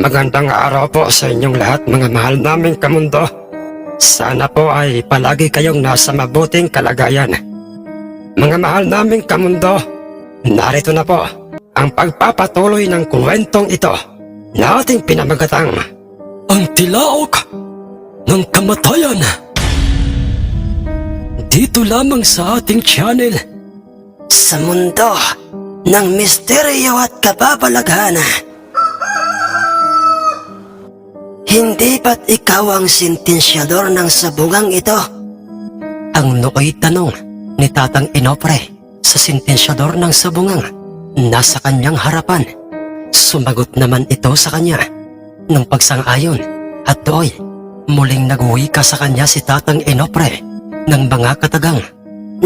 Magandang araw po sa inyong lahat mga mahal naming kamundo. Sana po ay palagi kayong nasa mabuting kalagayan. Mga mahal naming kamundo, narito na po ang pagpapatuloy ng kwentong ito na ating pinamagatang Ang Tilaok ng Kamatayan. Dito lamang sa ating channel. Sa mundo ng misteryo at kababalaghan. Hindi ba't ikaw ang sentensyador ng sabungang ito? Ang nooy tanong ni Tatang Inopre sa sentensyador ng sabungang nasa kanyang harapan. Sumagot naman ito sa kanya ng pagsang-ayon at doy muling naguwi ka sa kanya si Tatang Inopre ng mga katagang.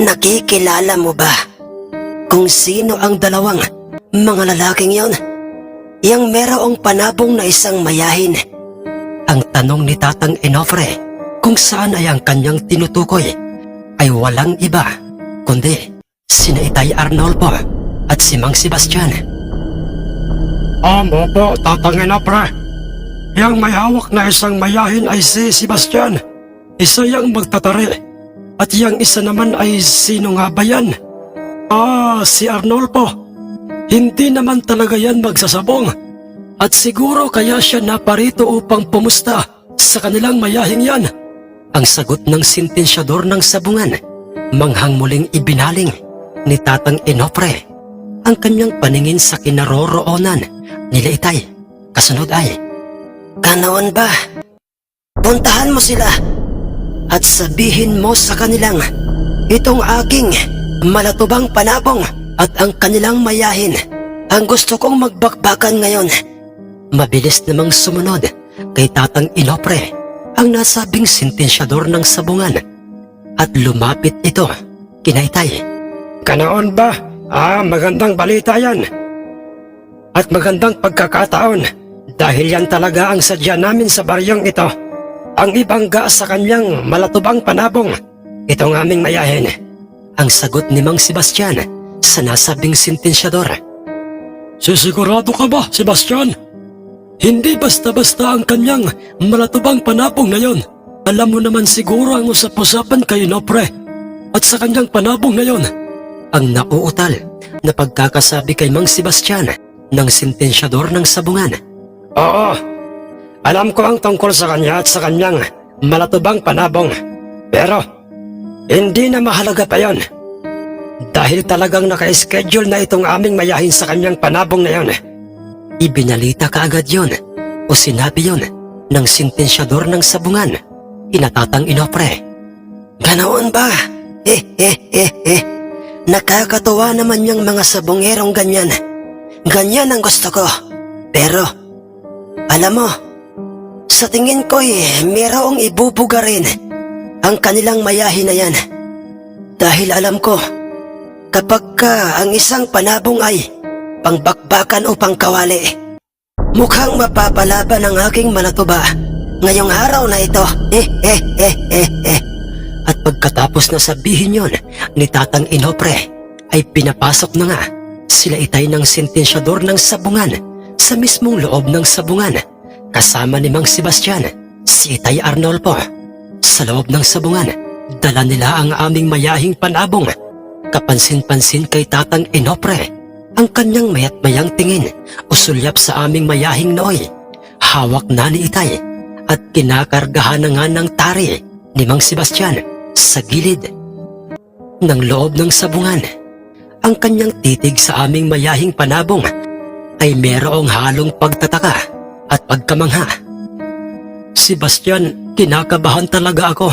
Nakikilala mo ba kung sino ang dalawang mga lalaking yon? Yang merong panabong na isang mayahin ang tanong ni Tatang Enofre kung saan ay ang kanyang tinutukoy ay walang iba kundi sina Itay Arnolfo at si Mang Sebastian. Amo po, Tatang Enofre. Yang may hawak na isang mayahin ay si Sebastian. Isa yang magtatari. At yang isa naman ay sino nga ba yan? Ah, si Arnolfo. Hindi naman talaga yan magsasabong. At siguro kaya siya naparito upang pumusta sa kanilang mayahing yan. Ang sagot ng sentensyador ng sabungan, manghang muling ibinaling ni Tatang Enopre ang kanyang paningin sa kinaroroonan nila Itay. Kasunod ay, Kanaon ba? Puntahan mo sila at sabihin mo sa kanilang itong aking malatubang panabong at ang kanilang mayahin ang gusto kong magbakbakan ngayon. Mabilis namang sumunod kay Tatang Inopre ang nasabing sentensyador ng sabungan at lumapit ito kinaitay. Kanaon ba? Ah, magandang balita yan. At magandang pagkakataon dahil yan talaga ang sadya namin sa baryong ito. Ang ibangga sa kanyang malatubang panabong. Itong aming mayahin. Ang sagot ni Mang Sebastian sa nasabing sentensyador. Sisigurado ka ba, Sebastian? Hindi basta-basta ang kanyang malatubang panabong na yon. Alam mo naman siguro ang usap-usapan kay Nopre at sa kanyang panabong na yon. Ang nauutal na pagkakasabi kay Mang Sebastian ng sentensyador ng sabungan. Oo, alam ko ang tungkol sa kanya at sa kanyang malatubang panabong. Pero, hindi na mahalaga pa yon. Dahil talagang naka-schedule na itong aming mayahin sa kanyang panabong na yon. Ibinalita kaagad yon o sinabi yon ng sentensyador ng sabungan, inatatang inopre. Ganoon ba? Eh, eh, eh, eh. Nakakatuwa naman yung mga sabongerong ganyan. Ganyan ang gusto ko. Pero, alam mo, sa tingin ko eh, mayroong ibubuga rin ang kanilang mayahin na yan. Dahil alam ko, kapag ka ang isang panabong ay pangbakbakan o pangkawali, mukhang mapapalaban ang aking malatuba ngayong araw na ito. Eh, eh, eh, eh, eh. At pagkatapos na sabihin yon ni Tatang Inopre, ay pinapasok na nga sila itay ng sentensyador ng sabungan sa mismong loob ng sabungan kasama ni Mang Sebastian, si Itay Arnolfo. Sa loob ng sabungan, dala nila ang aming mayahing panabong. Kapansin-pansin kay Tatang Inopre, ang kanyang mayat-mayang tingin o sulyap sa aming mayahing nooy. Hawak na ni Itay at kinakargahan na nga ng tari ni Mang Sebastian sa gilid ng loob ng sabungan. Ang kanyang titig sa aming mayahing panabong ay merong halong pagtataka at pagkamangha. Sebastian, kinakabahan talaga ako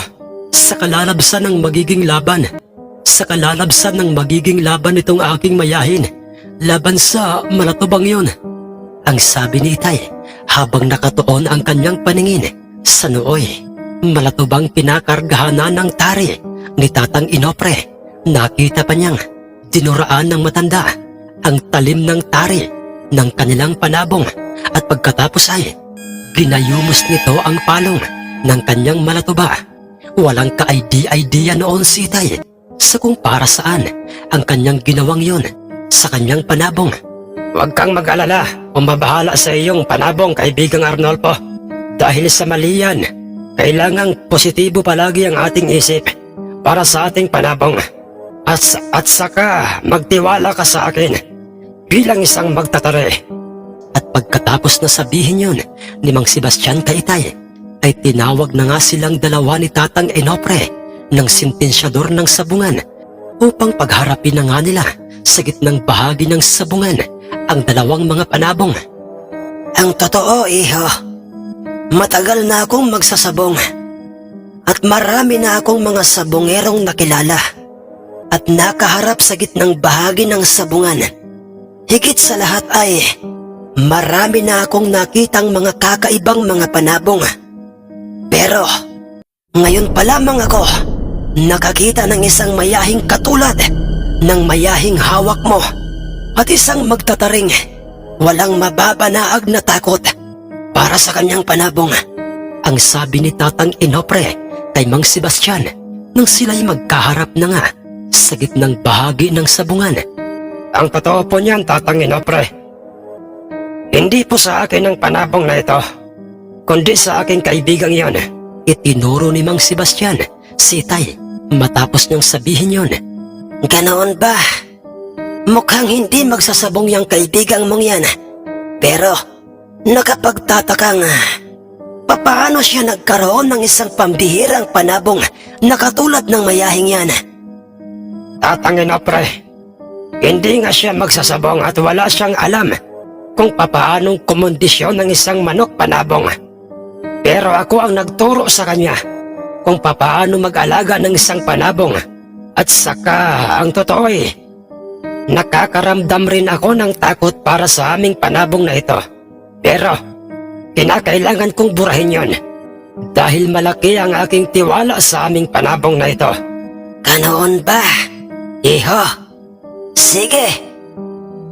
sa kalalabsan ng magiging laban. Sa kalalabsan ng magiging laban itong aking mayahin. Laban sa malatubang yun. Ang sabi ni Itay habang nakatuon ang kanyang paningin sa nooy. Malatubang pinakargahan na ng tari ni Tatang Inopre. Nakita pa niyang dinuraan ng matanda ang talim ng tari ng kanilang panabong at pagkatapos ay ginayumos nito ang palong ng kanyang malatuba. Walang ka-idea noon si Itay sa kung para saan ang kanyang ginawang yon sa kanyang panabong. Huwag kang mag-alala. umabahala sa iyong panabong kaibigang Arnolfo. Dahil sa mali yan, kailangang positibo palagi ang ating isip para sa ating panabong. At, at saka magtiwala ka sa akin bilang isang magtatare. At pagkatapos na sabihin yun ni Mang Sebastian kay Itay, ay tinawag na nga silang dalawa ni Tatang Enopre ng sintensyador ng sabungan upang pagharapin na nga nila sa gitnang bahagi ng sabungan ang dalawang mga panabong. Ang totoo, iho. Matagal na akong magsasabong. At marami na akong mga sabongerong nakilala. At nakaharap sa gitnang bahagi ng sabungan. Higit sa lahat ay, marami na akong nakitang mga kakaibang mga panabong. Pero, ngayon pa lamang ako, nakakita ng isang mayahing katulad ng mayahing hawak mo at isang magtataring walang mababanaag na takot para sa kanyang panabong. Ang sabi ni Tatang Inopre kay Mang Sebastian nang sila'y magkaharap na nga sa gitnang bahagi ng sabungan. Ang totoo po niyan, Tatang Inopre. Hindi po sa akin ang panabong na ito, kundi sa aking kaibigang yon. Itinuro ni Mang Sebastian si Itay matapos niyang sabihin yon. Ganoon ba? Mukhang hindi magsasabong yung kaibigang mong yan. Pero, nakapagtatakang, papaano siya nagkaroon ng isang pambihirang panabong na katulad ng mayahing yan? Tatangin na pre. Hindi nga siya magsasabong at wala siyang alam kung papaanong kumondisyon ng isang manok panabong. Pero ako ang nagturo sa kanya kung papaano mag-alaga ng isang panabong. At saka, ang totoo eh, nakakaramdam rin ako ng takot para sa aming panabong na ito. Pero, kinakailangan kong burahin yon. Dahil malaki ang aking tiwala sa aming panabong na ito. Ganoon ba? Iho, sige.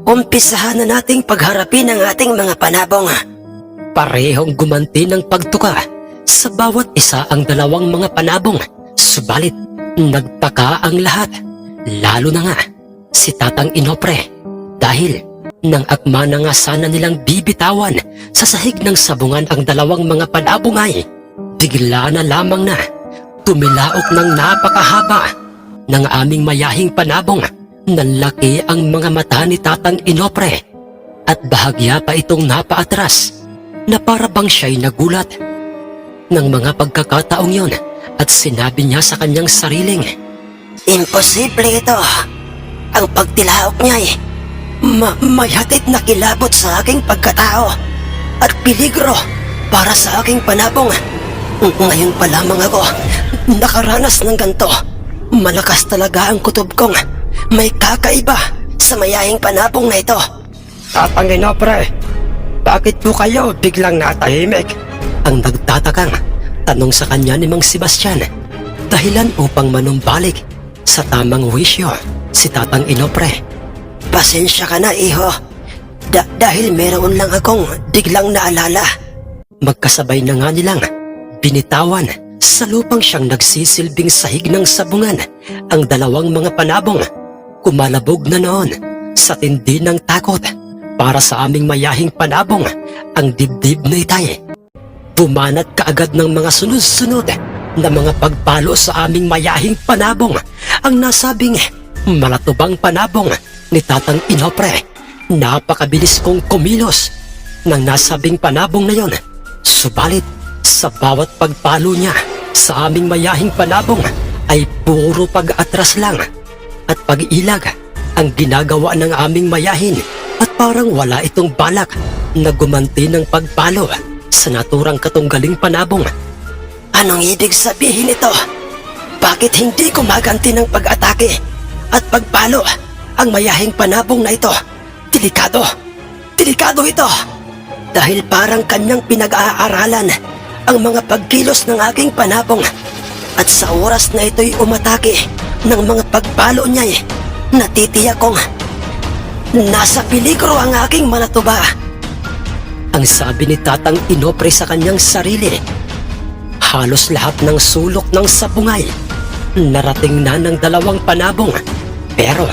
Umpisahan na nating pagharapin ang ating mga panabong. Parehong gumanti ng pagtuka sa bawat isa ang dalawang mga panabong. Subalit, nagtaka ang lahat. Lalo na nga si Tatang Inopre. Dahil nang akma na nga sana nilang bibitawan sa sahig ng sabungan ang dalawang mga panabong ay bigla na lamang na tumilaok ng napakahaba ng aming mayahing panabong. Nalaki ang mga mata ni Tatang Inopre at bahagya pa itong napaatras na para bang siya'y nagulat. Ng mga pagkakataong yon at sinabi niya sa kanyang sariling, Imposible ito. Ang pagtilaok niya ay ma may hatid na kilabot sa aking pagkatao at peligro para sa aking panabong. Ngayon pa lamang ako nakaranas ng ganto. Malakas talaga ang kutob kong may kakaiba sa mayahing panabong na ito. Tatang Inopre, bakit po kayo biglang natahimik? Ang nagtatakang tanong sa kanya ni Mang Sebastian dahilan upang manumbalik sa tamang wisyo si Tatang Inopre. Pasensya ka na, iho. Da- dahil meron lang akong biglang naalala. Magkasabay na nga nilang binitawan sa lupang siyang nagsisilbing sahig ng sabungan ang dalawang mga panabong. Kumalabog na noon sa tindi ng takot para sa aming mayahing panabong ang dibdib na itay. Pumanat kaagad ng mga sunod-sunod na mga pagpalo sa aming mayahing panabong ang nasabing malatubang panabong ni Tatang Inopre. Napakabilis kong kumilos ng nasabing panabong na yon. Subalit, sa bawat pagpalo niya sa aming mayahing panabong ay puro pag-atras lang at pag-ilag ang ginagawa ng aming mayahin at parang wala itong balak na gumanti ng pagpalo sa naturang katunggaling panabong. Anong ibig sabihin ito? Bakit hindi kumaganti ng pag-atake at pagpalo ang mayahing panabong na ito? Delikado! Delikado ito! Dahil parang kanyang pinag-aaralan ang mga pagkilos ng aking panabong at sa oras na ito'y umatake ng mga pagpalo niya eh, natitiyak kong nasa peligro ang aking malatuba. Ang sabi ni Tatang Inopre sa kanyang sarili. Halos lahat ng sulok ng sabungay narating na ng dalawang panabong pero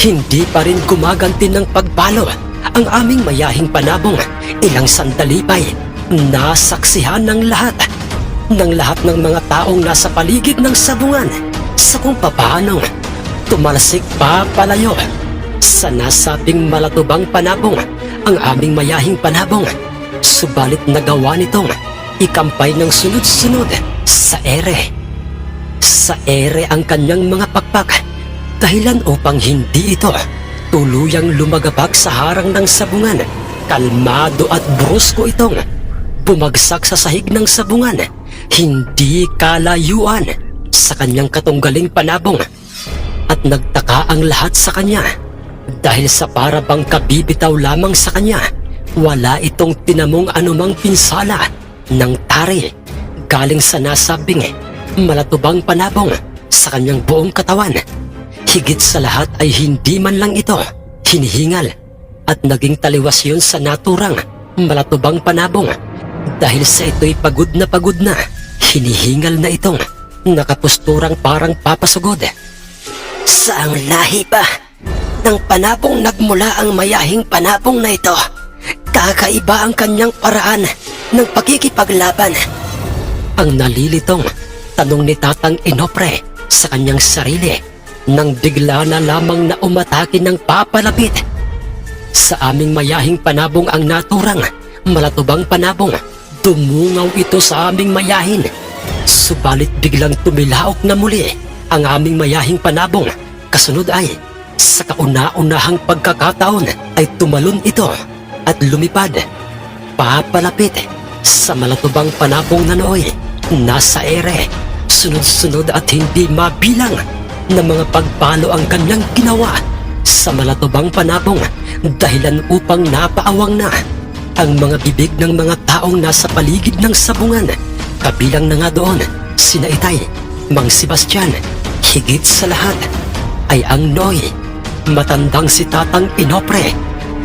hindi pa rin gumaganti ng pagpalo ang aming mayahing panabong ilang sandali pa'y nasaksihan ng lahat ng lahat ng mga taong nasa paligid ng sabungan sa kung papaanong tumalsik pa palayo sa nasabing malatubang panabong ang aming mayahing panabong subalit nagawa nitong ikampay ng sunod-sunod sa ere sa ere ang kanyang mga pakpak dahilan upang hindi ito tuluyang lumagabag sa harang ng sabungan. Kalmado at brusko itong bumagsak sa sahig ng sabungan, hindi kalayuan sa kanyang katunggaling panabong. At nagtaka ang lahat sa kanya dahil sa para bang kabibitaw lamang sa kanya, wala itong tinamong anumang pinsala ng tari galing sa nasabing malatubang panabong sa kanyang buong katawan. Higit sa lahat ay hindi man lang ito hinihingal at naging taliwas yun sa naturang malatubang panabong dahil sa ito'y pagod na pagod na hinihingal na itong nakapusturang parang papasugod. Saang lahi pa ng panabong nagmula ang mayahing panabong na ito. Kakaiba ang kanyang paraan ng pagkikipaglaban. Ang nalilitong tanong ni Tatang Inopre sa kanyang sarili nang bigla na lamang na umatake ng papalapit. Sa aming mayahing panabong ang naturang malatubang panabong, dumungaw ito sa aming mayahin. Subalit biglang tumilaok na muli ang aming mayahing panabong. Kasunod ay, sa kauna-unahang pagkakataon ay tumalon ito at lumipad. Papalapit sa malatubang panabong na nooy, nasa ere, sunod-sunod at hindi mabilang na mga pagpalo ang kanyang ginawa sa malatubang panabong dahilan upang napaawang na ang mga bibig ng mga taong nasa paligid ng sabungan. Kabilang na nga doon, sina Itay, Mang Sebastian, higit sa lahat ay ang Noy. Matandang si Tatang Inopre,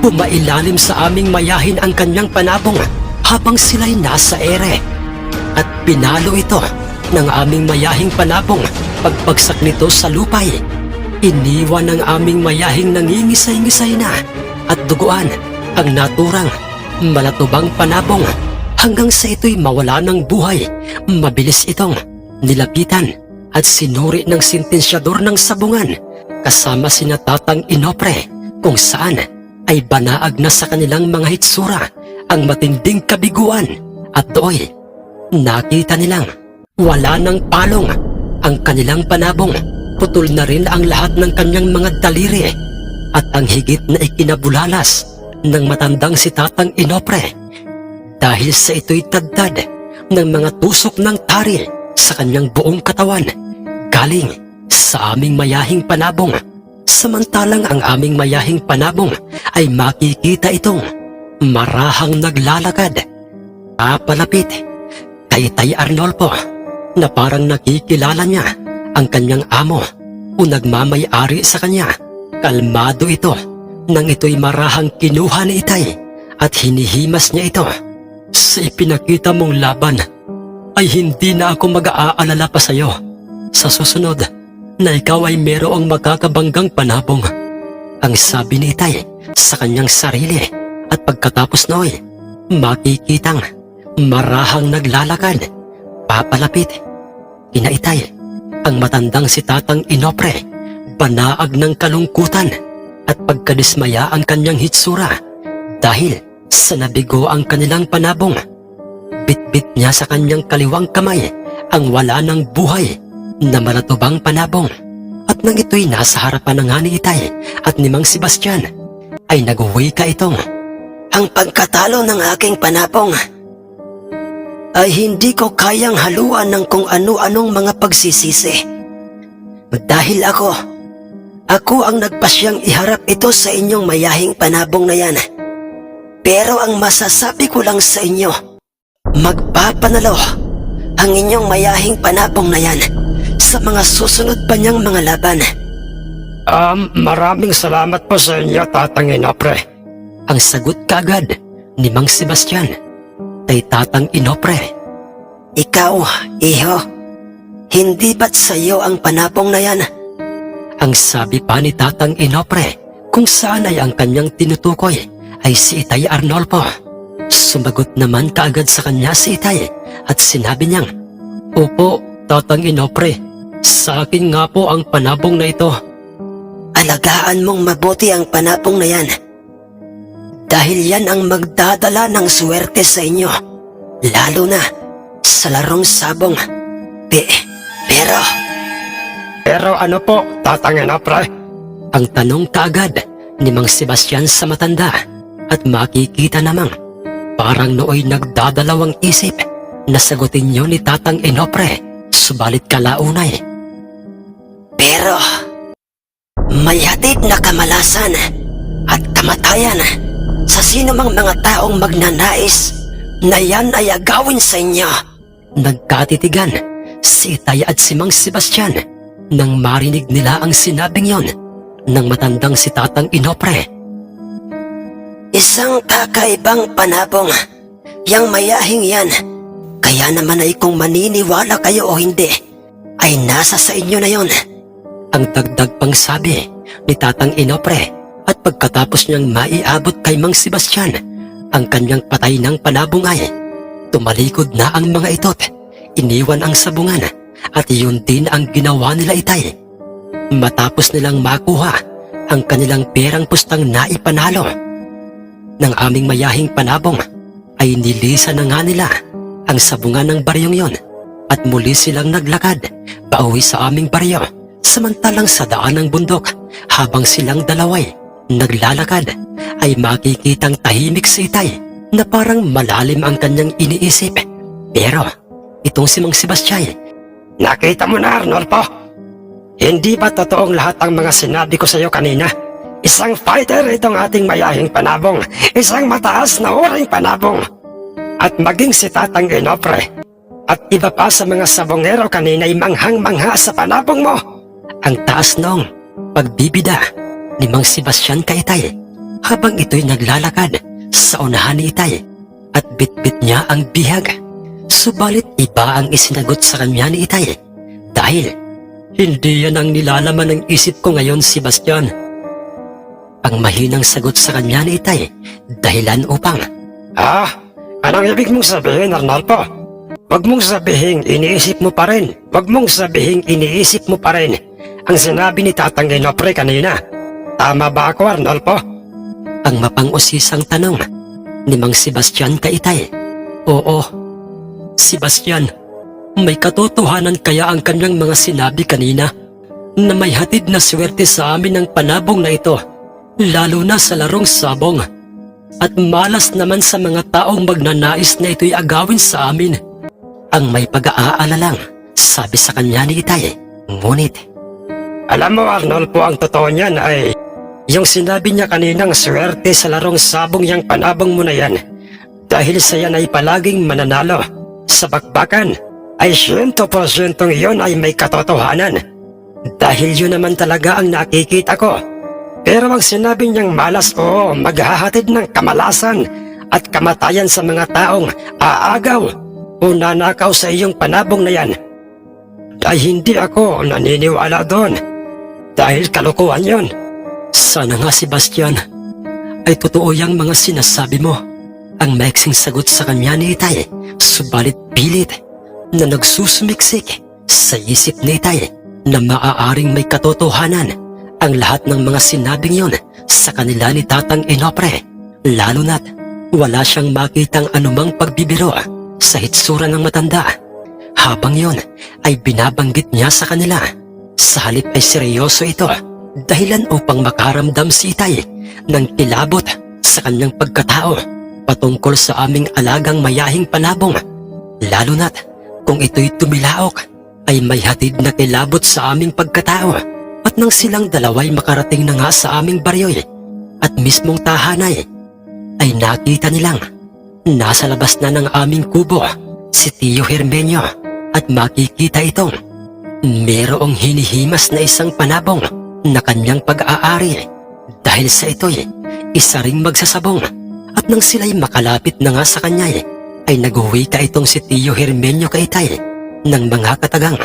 pumailalim sa aming mayahin ang kanyang panabong habang sila'y nasa ere. At pinalo ito ng aming mayahing panabong pagpagsak nito sa lupay. Iniwan ng aming mayahing nangingisay-ngisay na at duguan ang naturang malatubang panabong hanggang sa ito'y mawala ng buhay. Mabilis itong nilapitan at sinuri ng sentensyador ng sabungan kasama sina Tatang Inopre kung saan ay banaag na sa kanilang mga hitsura ang matinding kabiguan at do'y nakita nilang wala ng palong ang kanilang panabong. Putol na rin ang lahat ng kanyang mga daliri at ang higit na ikinabulalas ng matandang si Tatang Inopre dahil sa ito'y tagtad ng mga tusok ng tari sa kanyang buong katawan galing sa aming mayahing panabong. Samantalang ang aming mayahing panabong ay makikita itong marahang naglalakad. Papalapit kay Tay Arnolfo na parang nakikilala niya ang kanyang amo o nagmamay-ari sa kanya. Kalmado ito nang ito'y marahang kinuha ni Itay at hinihimas niya ito. Sa ipinakita mong laban ay hindi na ako mag-aalala pa sa'yo. Sa susunod na ikaw ay merong makakabanggang panabong. Ang sabi ni Itay sa kanyang sarili at pagkatapos noy, makikitang marahang naglalakad, papalapit Inaitay, ang matandang si Tatang Inopre, banaag ng kalungkutan at pagkadismaya ang kanyang hitsura dahil sa nabigo ang kanilang panabong. Bitbit niya sa kanyang kaliwang kamay ang wala ng buhay na malatubang panabong. At nang ito'y nasa harapan ng ni Itay at ni Mang Sebastian, ay nagwika itong, Ang pagkatalo ng aking panabong ay hindi ko kayang haluan ng kung ano-anong mga pagsisisi. Dahil ako, ako ang nagpasyang iharap ito sa inyong mayahing panabong na yan. Pero ang masasabi ko lang sa inyo, magpapanalo ang inyong mayahing panabong na yan sa mga susunod pa niyang mga laban. Um, maraming salamat po sa inyo, Tatang Inopre. Ang sagot kagad ni Mang Sebastian kay Tatang Inopre. Ikaw, iho, hindi ba't sa iyo ang panapong na yan? Ang sabi pa ni Tatang Inopre kung saan ay ang kanyang tinutukoy ay si Itay Arnolfo. Sumagot naman kaagad sa kanya si Itay at sinabi niyang, Opo, Tatang Inopre. Sa akin nga po ang panabong na ito. Alagaan mong mabuti ang panapong na yan. Dahil yan ang magdadala ng swerte sa inyo. Lalo na sa larong sabong. Pe, pero Pero ano po, Tatang Inopre? ang tanong kaagad ni Mang Sebastian sa matanda at makikita namang parang nooy nagdadalawang isip na sagutin niyo ni Tatang Inopre subalit kalaunay. Pero may hatid na kamalasan at kamatayan sa sino mang mga taong magnanais na yan ay agawin sa inyo. Nagkatitigan si Itay at si Mang Sebastian nang marinig nila ang sinabing yon ng matandang si Tatang Inopre. Isang kakaibang panabong, yang mayahing yan. Kaya naman ay kung maniniwala kayo o hindi, ay nasa sa inyo na yon. Ang dagdag pang sabi ni Tatang Inopre at pagkatapos niyang maiabot kay Mang Sebastian ang kanyang patay ng panabong ay tumalikod na ang mga itot, iniwan ang sabungan at yun din ang ginawa nila itay. Matapos nilang makuha ang kanilang perang pustang naipanalo ng aming mayahing panabong ay nilisa na nga nila ang sabungan ng baryong yon at muli silang naglakad pauwi sa aming baryo samantalang sa daan ng bundok habang silang dalaway naglalakad ay makikitang tahimik si Itay na parang malalim ang kanyang iniisip pero itong si Mang Sebastian Nakita mo na, Arnolfo? Hindi ba totoong lahat ang mga sinabi ko sa iyo kanina? Isang fighter itong ating mayahing panabong. Isang mataas na uring panabong. At maging si Tatang Inopre. At iba pa sa mga sabongero kanina ay manghang-mangha sa panabong mo. Ang taas nung pagbibida ni Mang Sebastian kay Itay habang ito'y naglalakad sa unahan ni Itay at bitbit niya ang bihag. Subalit iba ang isinagot sa kanya ni Itay dahil Hindi yan ang nilalaman ng isip ko ngayon, Sebastian. ang mahinang sagot sa kanya ni Itay dahilan upang Ah, anong ibig mong sabihin, Arnolfo? Huwag mong sabihin, iniisip mo pa rin. Huwag mong sabihin, iniisip mo pa rin. Ang sinabi ni Tatang Inopre kanina. Tama ba ako, Arnolfo? ang mapang-usisang tanong ni Mang Sebastian kay Itay. Oo. Sebastian, may katotohanan kaya ang kanyang mga sinabi kanina na may hatid na swerte sa amin ng panabong na ito, lalo na sa larong sabong. At malas naman sa mga taong magnanais na ito'y agawin sa amin. Ang may pag-aala lang, sabi sa kanya ni Itay. Ngunit Alam mo, Arnolfo, ang totoo niyan ay yung sinabi niya kaninang swerte sa larong sabong yang panabong mo na yan dahil sa yan ay palaging mananalo sa bakbakan ay 100% iyon ay may katotohanan. Dahil yun naman talaga ang nakikita ko. Pero ang sinabi niyang malas oo, maghahatid ng kamalasan at kamatayan sa mga taong aagaw o nanakaw sa iyong panabong na yan. Ay hindi ako naniniwala doon dahil kalukuhan yon. Sana nga Sebastian ay totoo yung mga sinasabi mo. Ang maiksing sagot sa kanya ni Itay, subalit pilit na nagsusumiksik sa isip ni Itay na maaaring may katotohanan ang lahat ng mga sinabing yon sa kanila ni Tatang Inopre. Lalo na't wala siyang makitang anumang pagbibiro sa hitsura ng matanda. Habang yon ay binabanggit niya sa kanila. Sa halip ay seryoso ito dahilan upang makaramdam si Itay ng kilabot sa kanyang pagkatao patungkol sa aming alagang mayahing panabong. Lalo na't kung ito'y tumilaok ay may hatid na kilabot sa aming pagkatao at nang silang dalaway makarating na nga sa aming baryoy at mismong tahanay ay nakita nilang nasa labas na ng aming kubo si Tio Hermenio at makikita itong merong hinihimas na isang panabong na kanyang pag-aari dahil sa ito'y isa ring magsasabong at nang sila'y makalapit na nga sa kanya ay naguwi ka itong si Tio Hermenio kay Tay ng mga katagang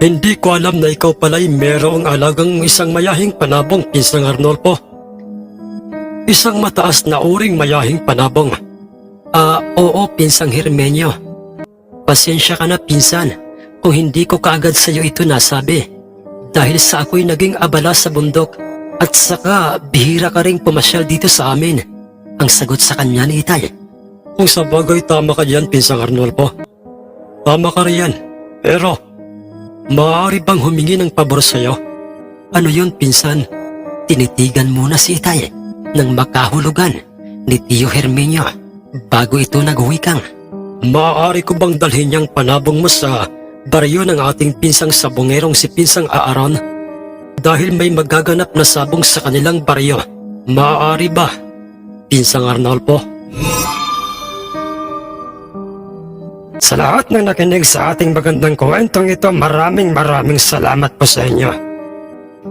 Hindi ko alam na ikaw pala'y merong alagang isang mayahing panabong pinsang Arnolfo. Isang mataas na uring mayahing panabong. Ah, oo, pinsang Hermenyo. Pasensya ka na, pinsan, kung hindi ko kaagad sa iyo ito nasabi. Dahil sa ako'y naging abala sa bundok at saka bihira ka ring pumasyal dito sa amin. Ang sagot sa kanya ni Itay. Kung sa bagay tama ka diyan, pinsang Arnolfo. Tama ka riyan. Pero, maaari bang humingi ng pabor sa iyo? Ano yun, pinsan? Tinitigan muna si Itay ng makahulugan ni Tio Herminio bago ito naghuwikang. Maaari ko bang dalhin niyang panabong mo sa baryo ng ating pinsang sabongerong si Pinsang Aaron? Dahil may magaganap na sabong sa kanilang baryo. Maaari ba? Pinsang Arnolfo? Sa lahat ng nakinig sa ating magandang kwentong ito, maraming maraming salamat po sa inyo.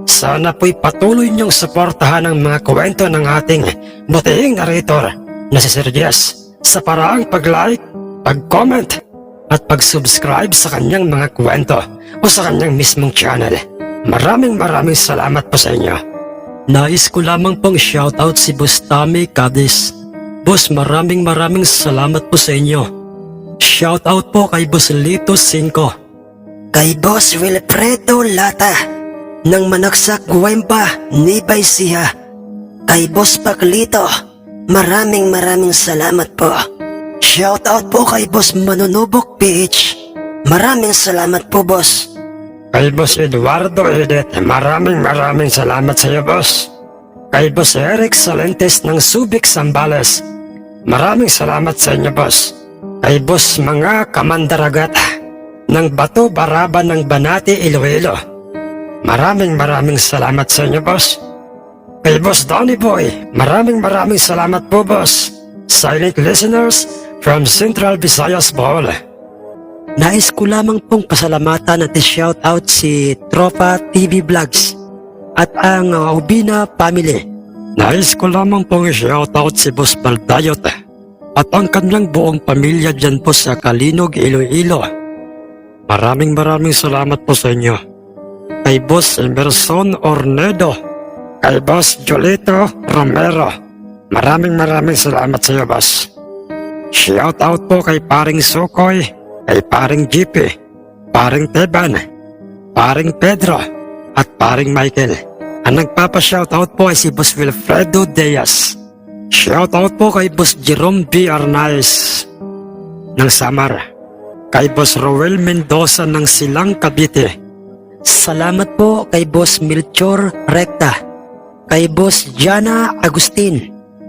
Sana po'y patuloy niyong suportahan ang mga kwento ng ating butihing narrator na si Sir Jess sa paraang pag-like, pag-comment at pag-subscribe sa kanyang mga kwento o sa kanyang mismong channel. Maraming maraming salamat po sa inyo. Nais ko lamang pong shoutout si Bustami Cadiz. Boss, maraming maraming salamat po sa inyo. Shoutout po kay Boss Lito 5. Kay Boss Wilfredo Lata ng Manaksak Guwempa, Nibay Siha. Kay Boss Paklito, maraming maraming salamat po. Shoutout po kay Boss Manunubok PH. Maraming salamat po, Boss. Kay Boss Eduardo Edit, maraming maraming salamat sa iyo, boss. Kay Boss Eric Salentes ng Subic Sambales, maraming salamat sa inyo, boss. Kay Boss Mga Kamandaragat ng Bato Baraba ng Banati, Iloilo, maraming maraming salamat sa inyo, boss. Kay Boss Donny Boy, maraming maraming salamat po, boss. Silent listeners from Central Visayas, Bohol. Nais ko lamang pong pasalamatan at shoutout si Tropa TV Vlogs at ang Ubina Family. Nais ko lamang pong shoutout si Boss Baldayot at ang kanyang buong pamilya dyan po sa Kalinog, Iloilo. Maraming maraming salamat po sa inyo. Kay Boss Emerson Ornedo, kay Boss Jolito Romero, maraming maraming salamat sa iyo, Boss. Shoutout po kay Paring Sukoy, kay Paring GP, Paring Teban, Paring Pedro, at Paring Michael. Ang nagpapa-shoutout po ay si Boss Wilfredo Diaz. Shoutout po kay Boss Jerome B. Arnaiz ng Samar. Kay Boss Roel Mendoza ng Silang Cavite. Salamat po kay Boss Melchor Recta. Kay Boss Jana Agustin.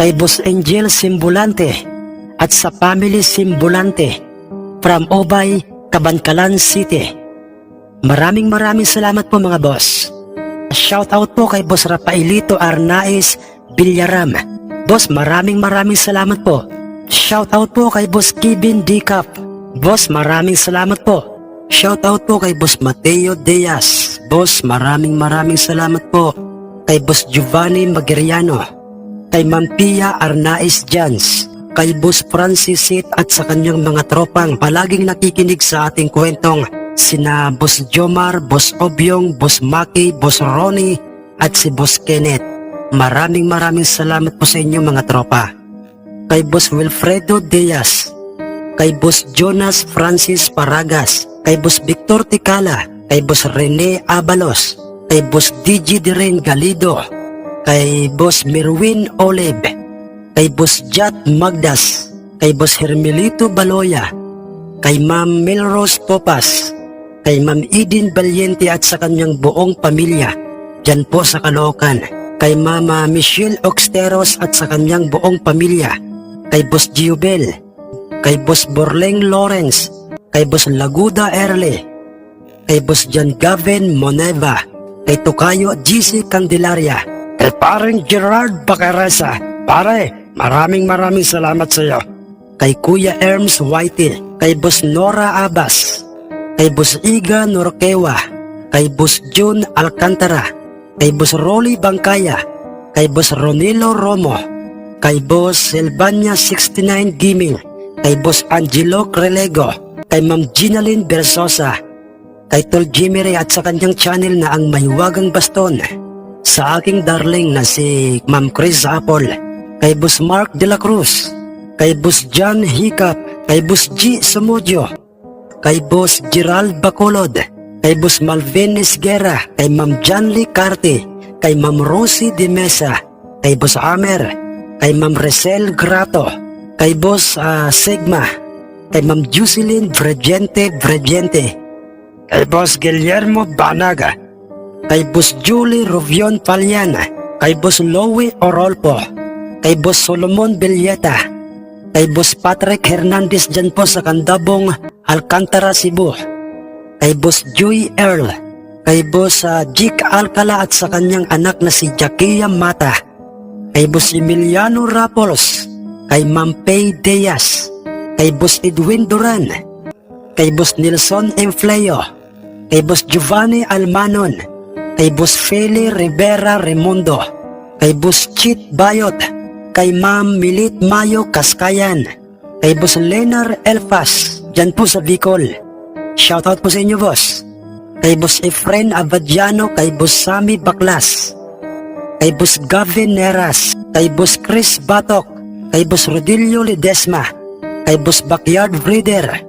Kay Boss Angel Simbulante at sa Family Simbulante from Obay, Kabankalan City. Maraming maraming salamat po mga boss. Shoutout po kay Boss Rafaelito Arnaiz Villaram. Boss, maraming maraming salamat po. Shoutout po kay Boss Kevin Dicap. Boss, maraming salamat po. Shoutout po kay Boss Mateo Diaz. Boss, maraming maraming salamat po. Kay Boss Giovanni Magiriano. Kay Mampia Arnaiz Jans kay Boss Francis Sit at sa kanyang mga tropang palaging nakikinig sa ating kwentong sina Boss Jomar, Boss Obyong, Boss Maki, Boss Ronnie at si Boss Kenneth. Maraming maraming salamat po sa inyo mga tropa. Kay Boss Wilfredo Diaz, kay Boss Jonas Francis Paragas, kay Boss Victor Ticala, kay Boss Rene Abalos, kay Boss DJ Diren Galido, kay Boss Merwin Olive, kay Boss Jat Magdas, kay Boss Hermelito Baloya, kay Ma'am Melrose Topas, kay Ma'am Eden Valiente at sa kanyang buong pamilya, dyan po sa Caloocan, kay Mama Michelle Oxteros at sa kanyang buong pamilya, kay Boss Giobel, kay Boss Borleng Lawrence, kay Boss Laguda Erle, kay Boss John Gavin Moneva, kay Tokayo GC Candelaria, kay paring Gerard Bacaresa. Pare, maraming maraming salamat sa iyo. Kay Kuya Erms Whitey, kay Boss Nora Abas, kay Boss Iga Norquewa, kay Boss June Alcantara, kay Boss Rolly Bangkaya, kay Boss Ronilo Romo, kay Boss Silvania 69 Gaming, kay Boss Angelo Crelego, kay Ma'am Ginaline Bersosa, kay Tol Jimmy Ray at sa kanyang channel na ang Mahiwagang Baston, sa aking darling na si Ma'am Chris Apple, kay Boss Mark De La Cruz, kay Boss John Hiccup, kay Boss G. Sumudio, kay Boss Gerald Bacolod, kay Boss Malvin Esguera, kay Ma'am Janly Carte, kay Ma'am Rosie De Mesa, kay Boss Amer, kay Ma'am Resel Grato, kay Boss ah, Sigma, kay Ma'am Jocelyn Bregente Bregente, kay Boss Guillermo Banaga, kay Boss Julie Rovion Paliana, kay Boss Lowy Orolpo, kay Boss Solomon Villeta, kay Boss Patrick Hernandez dyan po sa Kandabong, Alcantara, Cebu, kay Boss Joey Earl, kay Boss ah, Jik Alcala at sa kanyang anak na si Jakia Mata, kay Boss Emiliano Rapolos, kay Ma'am Pay Diaz, kay Boss Edwin Duran, kay Boss Nelson Enfleo, kay Boss Giovanni Almanon, kay Boss Feli Rivera Remundo, kay Boss Chit Bayot, kay Ma'am Milit Mayo Kaskayan, kay Boss Lenar Elfas, dyan po sa Bicol. Shoutout po sa inyo, boss. Kay Boss Efren Abadiano, kay Boss Sami Baklas, kay Boss Gavin Neras, kay Boss Chris Batok, kay Boss Rodilio Ledesma, kay Boss Backyard Breeder,